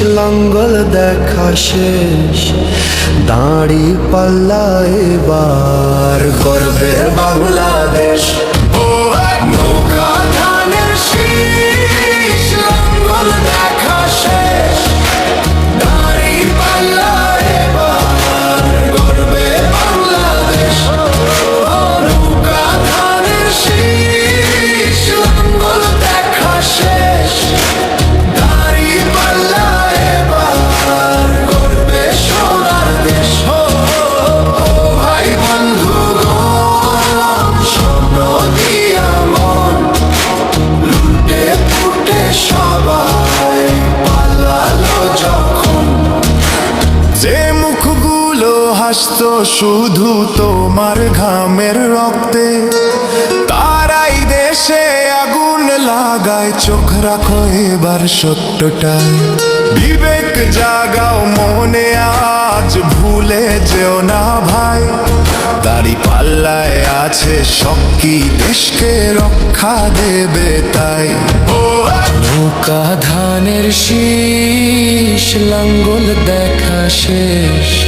লাঙ্গল দেখা শেষ। দাঁড়ি পাল্লা এবার করবে মুখগুলো শুধু তোমার ঘামের রক্তে। তারাই দেশে আগুন লাগায়, চোখ রাখো এবার সত্যটাই বিবেক জাগাও মনে, আজ ভুলে যেও না ভাই। তারি পাল্লায় আছে শক্তি দেশকে রক্ষা দেবে তাই। ধানের শীষ লাঙ্গল দেখা শেষ।